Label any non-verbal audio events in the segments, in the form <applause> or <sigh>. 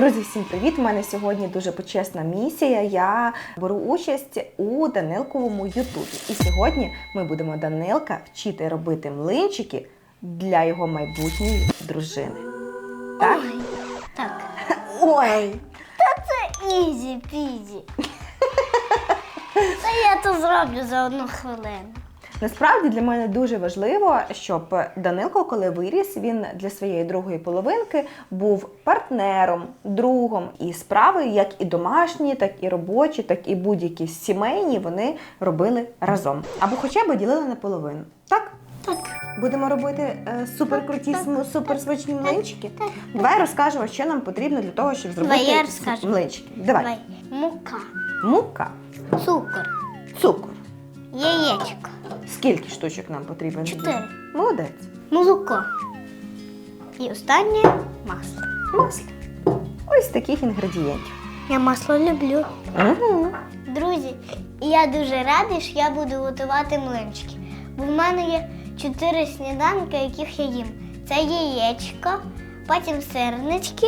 Друзі, всім привіт! У мене сьогодні дуже почесна місія. Я беру участь у Данилковому Ютубі. І сьогодні ми будемо Данилка вчити робити млинчики для його майбутньої дружини. Так? Ой, так. <laughs> Ой! Це ізі пізі. <laughs> Та я то зроблю за одну хвилину. Насправді для мене дуже важливо, щоб Данилко, коли виріс, він для своєї другої половинки був партнером, другом і справи, як і домашні, так і робочі, так і будь-які сімейні, вони робили разом. Або хоча б ділили на половину. Так? Так. Будемо робити е, суперкруті, суперсмачні млинчики. так. Давай розкажемо, що нам потрібно для того, щоб зробити Давай я розкажу. млинчики. Давай. Давай. Мука, Мука, цукор, цукор. яєчко, Скільки штучок нам потрібно? Чотири. Молодець. молоко. І останнє масло. Масло. Ось таких інгредієнтів. Я масло люблю. Угу. Друзі, і я дуже радий, що я буду готувати млинчики. Бо в мене є чотири сніданки, яких я їм. Це яєчко, потім сирнички,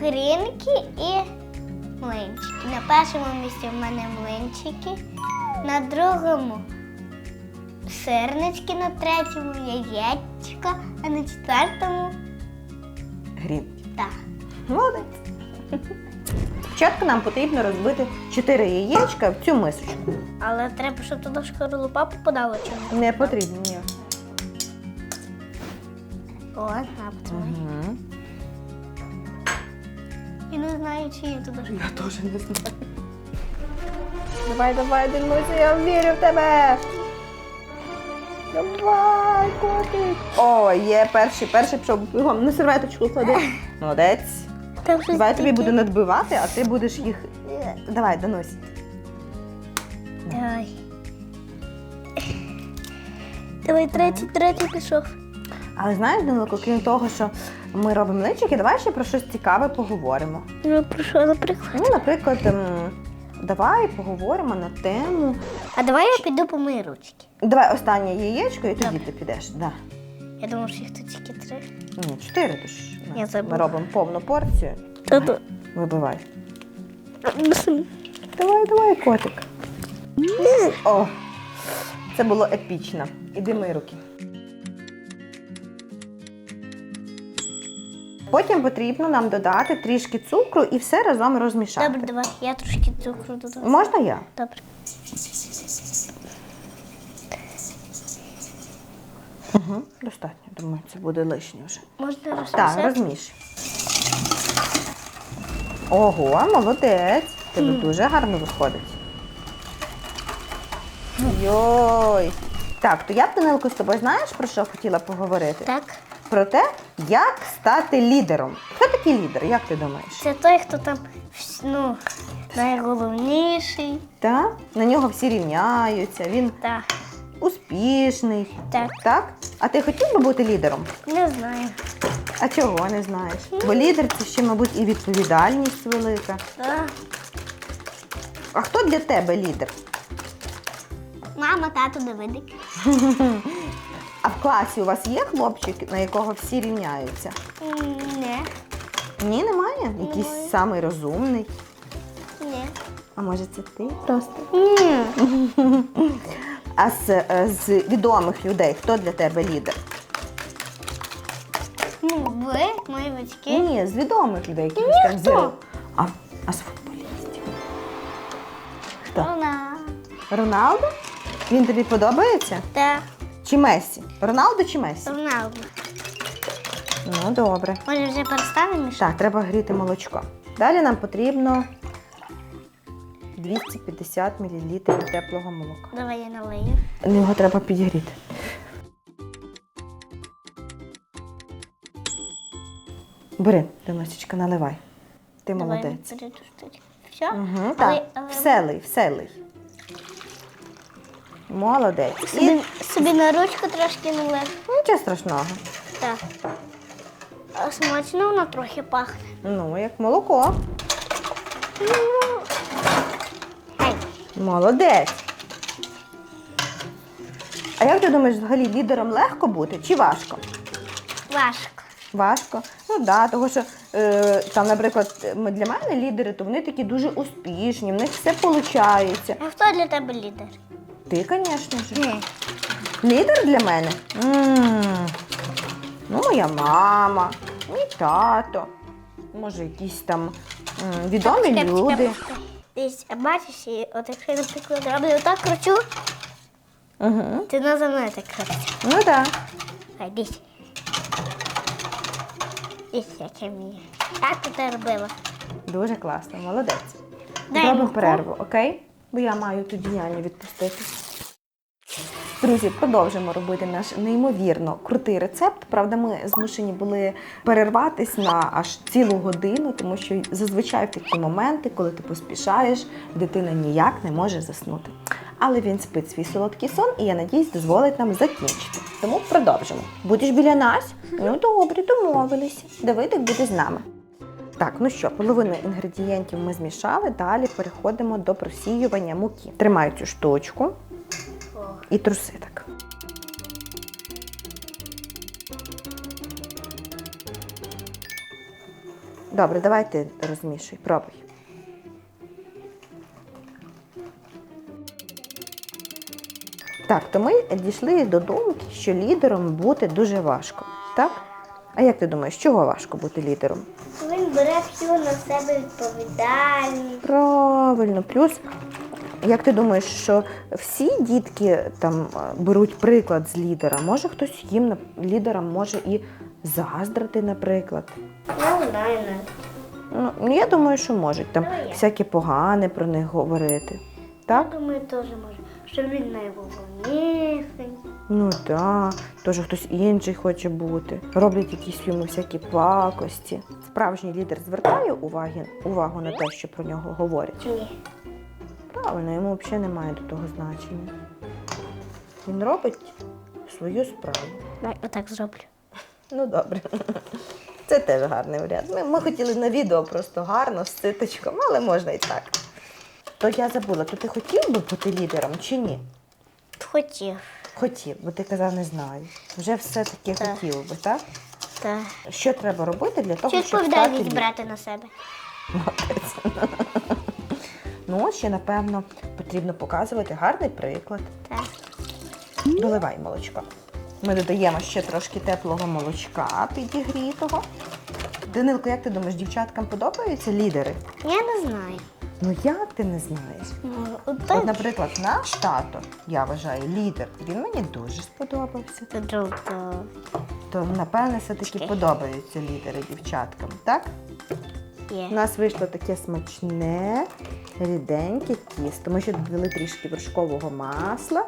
грінки і млинчики. На першому місці в мене млинчики, на другому сирнички, на третьому яєчко, а на четвертому Грінки. так. Молодець. Спочатку нам потрібно розбити 4 яєчка в цю мисочку. Але треба, щоб туди шкарлупа попадала чому. Не потрібно, ні. О, на, потримай. Угу. І не знаю, чи є туди ж. Я теж не знаю. Давай, давай, Денуся, я вірю в тебе. Давай, котик. О, є перший, перший пішов бігом. На серветочку клади. Молодець. Там щось Давай я тобі таке. буду надбивати, а ти будеш їх. Давай, Данусь. Давай. Давай третій, третій пішов. Але знаєш, Данилко, крім того, що ми робимо млинчики, давай ще про щось цікаве поговоримо. Ну, про що, наприклад? Ну, наприклад, ем, давай поговоримо на тему. А давай я піду помию ручки. Давай останнє яєчко і тоді Добре. ти підеш. Да. Я думав, що їх тут тільки три. Ні, чотири тож. Я забула. Ми робимо повну порцію. Та-та. Вибивай. Давай, давай, котик. О, це було епічно. Іди мої руки. Потім потрібно нам додати трішки цукру і все разом розмішати. Добре, давай. Я трошки цукру додам. Можна я? Добре. Угу, достатньо. Думаю, це буде лишнє вже. Можна Так, розміш. Ого, молодець. Тебе дуже гарно виходить. Йой. Так, то я б, Данилко, з тобою знаєш, про що хотіла поговорити? Так. Про те, як стати лідером. Хто такий лідер, як ти думаєш? Це той, хто там ну, найголовніший. Та? На нього всі рівняються, він Так. успішний. Так. Так? А ти хотів би бути лідером? Не знаю. А чого не знаєш? Бо лідер це ще, мабуть, і відповідальність велика. Так. А хто для тебе лідер? Мама, тато, Давидик. <laughs> Класі у вас є хлопчик, на якого всі рівняються? Не. Ні, немає? Якийсь Немає. самий розумний. Ні. А може це ти просто? Ні. <laughs> А з, е, з відомих людей хто для тебе лідер? Ну, ви, мої батьки. Ні, з відомих людей, якихось там Ніхто. зірок. А, а з футболістів? Хто? Вона. Роналдо? Він тобі подобається? Так. Чи Месі? Роналдо чи Месі? Роналду. Ну, добре. Може вже переставимо? Так, треба гріти молочко. Далі нам потрібно 250 мл теплого молока. Давай я налию. Його треба підігріти. Бери, Доносечка, наливай. Ти Давай молодець. Все? Угу, Але- так. але- Все лий, все лий. Молодець. І Собі, собі на ручку трошки налив. нічого страшного. Так. А смачно воно трохи пахне. Ну, як молоко. Молодець. А як ти думаєш, взагалі лідером легко бути чи важко? Важко. Важко. Ну так, да, тому що е, там, наприклад, для мене лідери, то вони такі дуже успішні, в них все виходить. А хто для тебе лідер? Ти, звісно ж. Лідер для мене? м Ну, моя мама, мій тато, може, якісь там м, відомі люди. Десь бачиш, і от якщо наприклад, роблю отак кручу, Угу. ти на за мною так крутиш. Ну так. Хай, десь. Десь як я вмію. Так ти робила. Дуже класно, молодець. Дай Зробимо муку. перерву, окей? Бо я маю тоді Яні відпустити. Друзі, продовжимо робити наш неймовірно крутий рецепт. Правда, ми змушені були перерватись на аж цілу годину, тому що зазвичай в такі моменти, коли ти поспішаєш, дитина ніяк не може заснути. Але він спить свій солодкий сон, і я надіюсь, дозволить нам закінчити. Тому продовжимо. Будеш біля нас? Ну добре, домовилися. Давидик буде з нами. Так, ну що, половину інгредієнтів ми змішали, далі переходимо до просіювання муки. Тримаю цю штучку і труси так. Добре, давай ти розмішуй, пробуй. Так, то ми дійшли до думки, що лідером бути дуже важко. Так? А як ти думаєш, чого важко бути лідером? Бере всю на себе відповідальність. Правильно, плюс, як ти думаєш, що всі дітки там е, беруть приклад з лідера? Може хтось їм лідерам може і заздрити, наприклад. Не. Ну, я думаю, що можуть там Ну, всяке погане про них говорити. Так? Я думаю, теж може, що він найголовніший. Ну так, теж хтось інший хоче бути. Роблять якісь йому всякі пакості. Справжній лідер звертає уваги, увагу на те, що про нього говорять. Ні. Правильно, йому взагалі немає до того значення. Він робить свою справу. Дай отак зроблю. Ну добре. Це теж гарний варіант. Ми, ми хотіли на відео просто гарно, з циточком, але можна і так. То я забула, то ти хотів би бути лідером чи ні? Хотів. Хотів, бо ти казав, не знаю. Вже все-таки Так. хотів би, так? Так. Що треба робити для того, Чи щоб стати відповідальність лідером? брати на себе? Ну, ще, напевно, потрібно показувати гарний приклад. Так. Доливай молочко. Ми додаємо ще трошки теплого молочка підігрітого. Данилко, як ти думаєш, дівчаткам подобаються лідери? Я не знаю. Ну як ти не знаєш? Ну, От, наприклад, наш тато, я вважаю, лідер, він мені дуже сподобався. То, напевне, все-таки подобаються лідери дівчаткам, так? У нас вийшло таке смачне, ріденьке тісто. Ми ще додали трішки вершкового масла,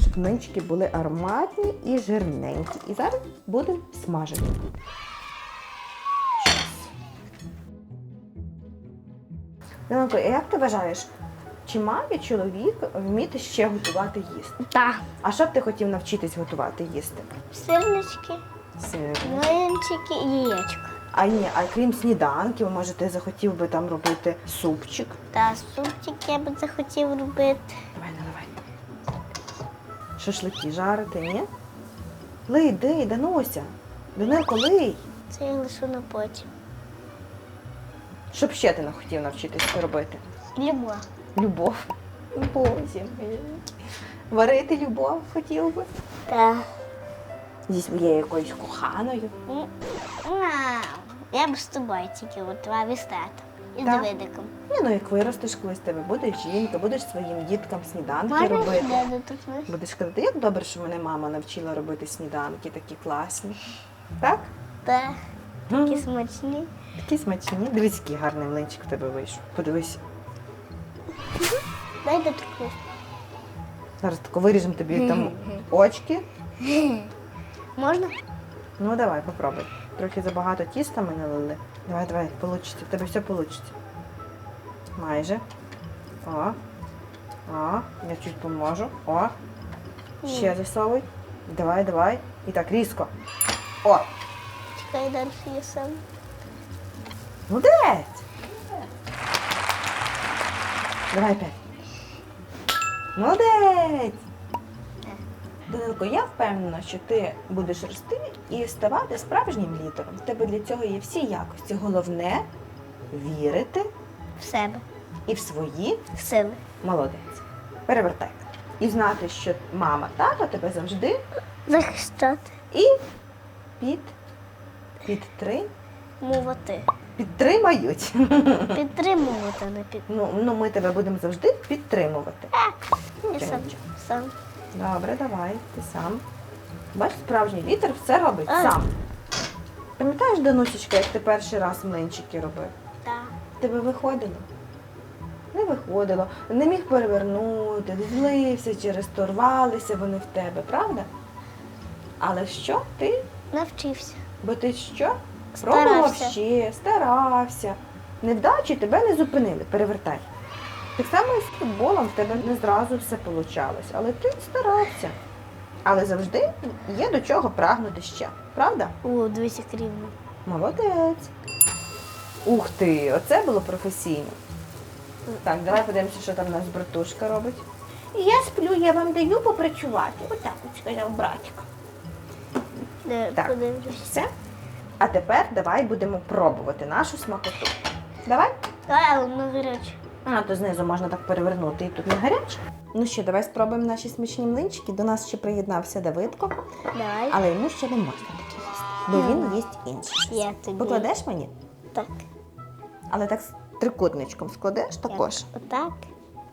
щоб млинчики були ароматні і жирненькі. І зараз будемо смажити. Янко, а як ти вважаєш, чи має чоловік вміти ще готувати їсти? Так. А що б ти хотів навчитись готувати їсти? Сирнички, Сир. млинчики і яєчко. А ні, а крім сніданків, може, ти захотів би там робити супчик? Та супчик я би захотів робити. Давай, наливай. Шашлики жарити, ні? Лий, дай, Дануся. Данилко, лий. Це я лишу на потім. Щоб ще ти не хотів навчитись робити? Любов. Любов. Боже мій. Варити любов хотів би. Так. Зі своєю якоюсь коханою. Я б з тобою тільки з татом. І з Так. Давидиком. Ні, ну як виростеш колись тебе, будеш жінка, будеш своїм діткам сніданки Можна робити. сюди доторкнутися? Будеш казати, як добре, що мене мама навчила робити сніданки, такі класні. Так? Так. Такі смачні. Такі смачні. Дивись, який гарний млинчик в тебе вийшов. Подивись. Дай доторкнутися. Зараз тако виріжемо тобі там очки. <laughs> Можна? Ну давай, попробуй. Трохи забагато тіста ми налили. Давай, давай, получиться. В тебе все получиться. Майже. О. О, я чуть поможу. О. Ще засовуй. Давай, давай. І так, різко. О! Чекай далі я сам. Молодець! Давай п'ять. Молодець! Данилко, я впевнена, що ти будеш рости і ставати справжнім лідером. В тебе для цього є всі якості. Головне вірити В себе. і в свої В сили. молодець. Перевертай. І знати, що мама, тато тебе завжди Захищати. і під, підтрим, Мовити. Підтримають. <laughs> Підтримувати, не під. Ну, ну, ми тебе будемо завжди підтримувати. Я сам. Сам. Добре, давай, ти сам. Бачиш, справжній лідер все робить А. сам. Пам'ятаєш, Данусечка, як ти перший раз млинчики робив? Так. Тебе виходило? Не виходило. Не міг перевернути, злився через то, рвалися вони в тебе, правда? Але що ти? Навчився. Бо ти що? Старався. Пробував ще, старався. Невдачі тебе не зупинили, перевертай. Так само і з футболом в тебе не зразу все вийшло, але ти старався. Але завжди є до чого прагнути ще, правда? О, дивися рівно. Молодець. Ух ти, оце було професійно. Так, давай подивимося, що там у нас братушка робить. Я сплю, я вам даю попрацювати. Отак от сказав братик. Де Так. подивлюсь. Все. А тепер давай будемо пробувати нашу смакоту. Давай. А, воно гаряче. А, то знизу можна так перевернути і тут не гаряче. Ну що, давай спробуємо наші смачні млинчики. До нас ще приєднався Давидко, Давай. але йому ще не можна такі їсти, бо він їсть інші. Я тобі. Покладеш мені? Так. Але так з трикутничком складеш також. Отак.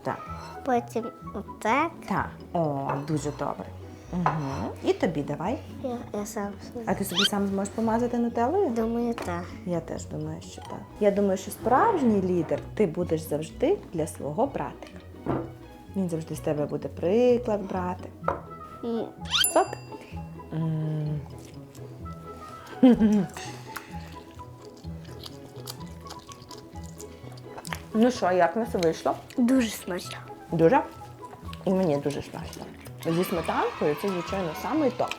Так. Потім отак. Так. О, дуже добре. Угу. І тобі давай. Я, я сам А ти собі сам зможеш помазати нутеллою? думаю, так. Я теж думаю, що так. Я думаю, що справжній лідер ти будеш завжди для свого братика. Він завжди з тебе буде приклад брати. І Сок. Ну що, як нас вийшло? дуже смачно. Дуже. І мені дуже смачно. Зі сметанкою це, звичайно, самий топ.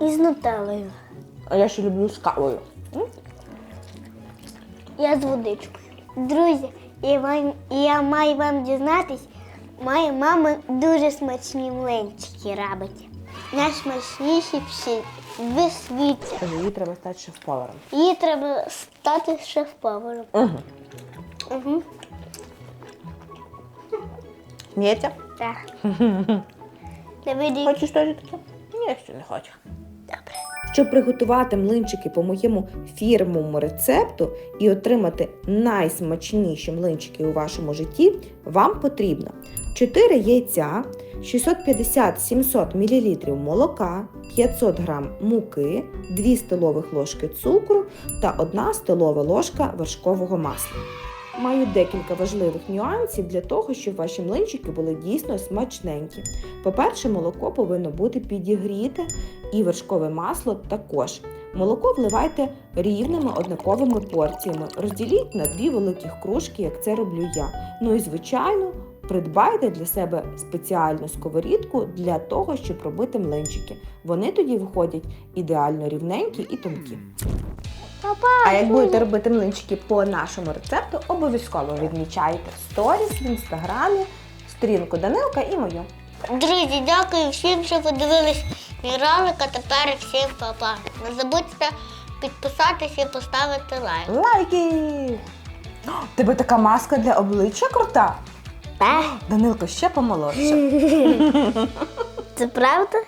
І з нутеллою. А я ще люблю з кавою. М? Я з водичкою. Друзі, я, вам, я маю вам дізнатись, моя мама дуже смачні млинчики робить. Найсмачніші всі в світі. Каже, їй треба стати шеф-поваром. Їй треба стати шеф-поваром. Угу. Угу. Мєтя, Так. <laughs> Давиді. хочеш теж таке? Ні, ще не хочу. Добре. Щоб приготувати млинчики по моєму фірмовому рецепту і отримати найсмачніші млинчики у вашому житті, вам потрібно 4 яйця, 650-700 мл молока, 500 г муки, 2 столових ложки цукру та 1 столова ложка вершкового масла. Маю декілька важливих нюансів для того, щоб ваші млинчики були дійсно смачненькі. По-перше, молоко повинно бути підігріте і вершкове масло також. Молоко вливайте рівними однаковими порціями. Розділіть на дві великих кружки, як це роблю я. Ну і звичайно, придбайте для себе спеціальну сковорідку для того, щоб робити млинчики. Вони тоді виходять ідеально рівненькі і тонкі. Папа, А як будете робити млинчики по нашому рецепту, обов'язково відмічайте сторіс в інстаграмі, сторінку Данилка і мою. Друзі, дякую всім, що подивились мій ролик, а тепер всім папа. Не забудьте підписатися і поставити лайк. Лайки! О, Тебе така маска для обличчя крута. Так, Данилко ще помолодше. <laughs> це правда?